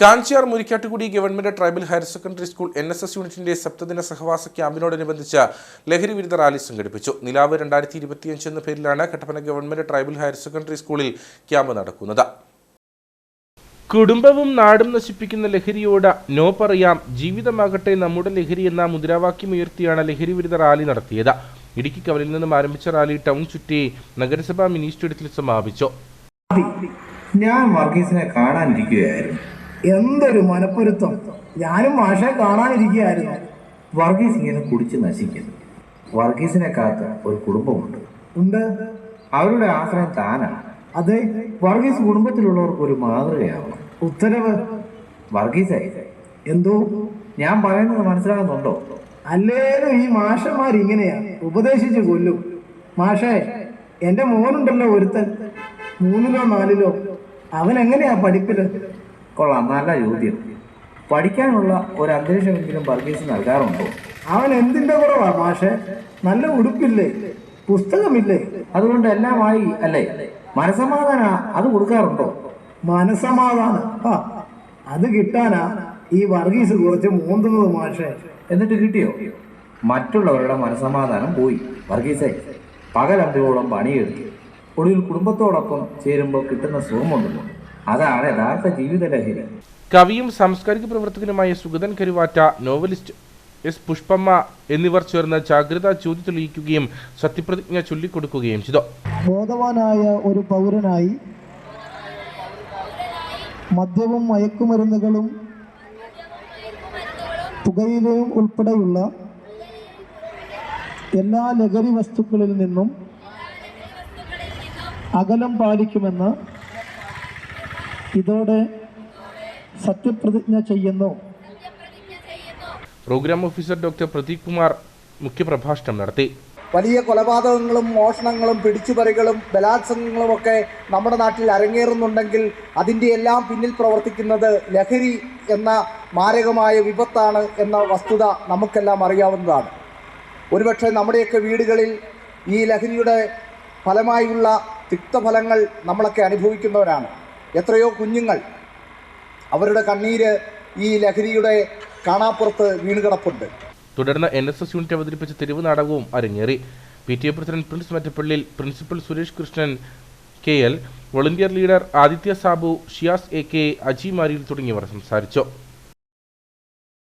Kanchiyar Murikkattukudi government tribal higher secondary school N S S യൂണിറ്റിന്റെ സപ്തദിന സഹവാസ ക്യാമ്പിനോടനുബന്ധിച്ച് ലഹരി വിരുദ്ധ റാലി സംഘടിപ്പിച്ചു. നിലാവ് രണ്ടായിരത്തി ഇരുപത്തിയഞ്ച് എന്ന പേരിലാണ് Kattappana government tribal higher secondary സ്കൂളിൽ ക്യാമ്പ് നടക്കുന്നത്. കുടുംബവും നാടും നശിപ്പിക്കുന്ന ലഹരിയോട് നോ പറയാം. ജീവിതമാകട്ടെ നമ്മുടെ ലഹരി എന്ന മുദ്രാവാക്യം ഉയർത്തിയാണ് ലഹരി വിരുദ്ധ റാലി നടത്തിയത്. ഇടുക്കി കവലിൽ നിന്നും ആരംഭിച്ച റാലി ടൗൺ ചുറ്റി നഗരസഭാ മിനി സ്റ്റേഡിയത്തിൽ സമാപിച്ചു. ഞാൻ വർഗീസിനെ കാണാനിരിക്കുകയായിരുന്നു. എന്തൊരു മനപ്പൊരുത്തം. ഞാനും മാഷെ കാണാനിരിക്കുകയായിരുന്നു. വർഗീസ് ഇങ്ങനെ കുടിച്ച് നശിക്കുന്നു. വർഗീസിനെ കാത്ത് ഒരു കുടുംബമുണ്ട്. ഉണ്ട്. അവരുടെ ആശ്രയം താനാണ്. അതെ വർഗീസ് കുടുംബത്തിലുള്ളവർക്ക് ഒരു മാതൃകയാവണം. ഉത്തരവ്? വർഗീസായി എന്തോ? ഞാൻ പറയുന്നത് മനസ്സിലാകുന്നുണ്ടോ? അല്ലേലും ഈ മാഷന്മാർ ഇങ്ങനെയാ. ഉപദേശിച്ച് കൊല്ലും. മാഷേ എന്റെ മോനുണ്ടല്ലോ ഒരുത്തൻ. മൂന്നിലോ നാലിലോ. അവൻ എങ്ങനെയാ പഠിപ്പിൽ? കൊള്ളാം നല്ല ചോദ്യം. പഠിക്കാനുള്ള ഒരു അന്തരീക്ഷമെങ്കിലും വർഗീസ് നൽകാറുണ്ടോ? അവൻ എന്തിന്റെ കുറവാ മാഷെ? നല്ല ഉടുപ്പില്ലേ? പുസ്തകമില്ലേ? അതുകൊണ്ട് എല്ലാമായി അല്ലേ? മനസമാധാന അത് കൊടുക്കാറുണ്ടോ? മനസമാധാനം. ആ അത് കിട്ടാനാ ഈ വർഗീസ് കുറച്ച് മൂന്നുന്നത് മാഷെ. എന്നിട്ട് കിട്ടിയോ? മറ്റുള്ളവരുടെ മനസമാധാനം പോയി വർഗീസെ. പകലന്തിയോളം പണിയെടുത്തു. ഒടുവിൽ കുടുംബത്തോടൊപ്പം ചേരുമ്പോൾ കിട്ടുന്ന സുഖമുണ്ടല്ലോ അതാണ് യഥാർത്ഥ ജീവിത ലഹരി കവിയും സാംസ്കാരിക പ്രവർത്തകനുമായ സുഗതൻ കരുവാറ്റ നോവലിസ്റ്റ് എസ് പുഷ്പമ്മ എന്നിവർ ചേർന്ന് ജാഗ്രത ചോദ്യ തെളിയിക്കുകയും സത്യപ്രതിജ്ഞ ചൊല്ലിക്കൊടുക്കുകയും ചെയ്തു. ബോധവാനായ ഒരു പൗരനായി മദ്യവും മയക്കുമരുന്നുകളും പുകയിലയും ഉൾപ്പെടെയുള്ള എല്ലാ ലഹരി വസ്തുക്കളിൽ നിന്നും അകലം പാലിക്കുമെന്ന് ഇതോടെ സത്യപ്രതിജ്ഞ ചെയ്യുന്നു. Programme officer doctor Pradeep Kumar മുഖ്യപ്രഭാഷണം നടത്തി. വലിയ കൊലപാതകങ്ങളും മോഷണങ്ങളും പിടിച്ചുപറികളും ബലാത്സംഗങ്ങളും ഒക്കെ നമ്മുടെ നാട്ടിൽ അരങ്ങേറുന്നുണ്ടെങ്കിൽ അതിന്റെ എല്ലാം പിന്നിൽ പ്രവർത്തിക്കുന്നത് ലഹരി എന്ന മാരകമായ വിപത്താണ് എന്ന വസ്തുത നമുക്കെല്ലാം അറിയാവുന്നതാണ്. ഒരുപക്ഷെ നമ്മുടെയൊക്കെ വീടുകളിൽ ഈ ലഹരിയുടെ ഫലമായുള്ള തിക്തഫലങ്ങൾ നമ്മളൊക്കെ അനുഭവിക്കുന്നവരാണ്. എത്രയോ കുഞ്ഞുങ്ങൾ അവരുടെ കണ്ണീര് ഈ ലഹരിയുടെ കാണാപ്പുറത്ത് വീണുകിടപ്പുണ്ട്. തുടർന്ന് എൻ എസ് എസ് യൂണിറ്റ് അവതരിപ്പിച്ച തെരുവ് നാടകവും അരങ്ങേറി. P T A president Prince Mattappallil principal Suresh Krishnan K L volunteer leader Aditya Sabu Shiyas A K Aji Mariyil തുടങ്ങിയവർ സംസാരിച്ചു.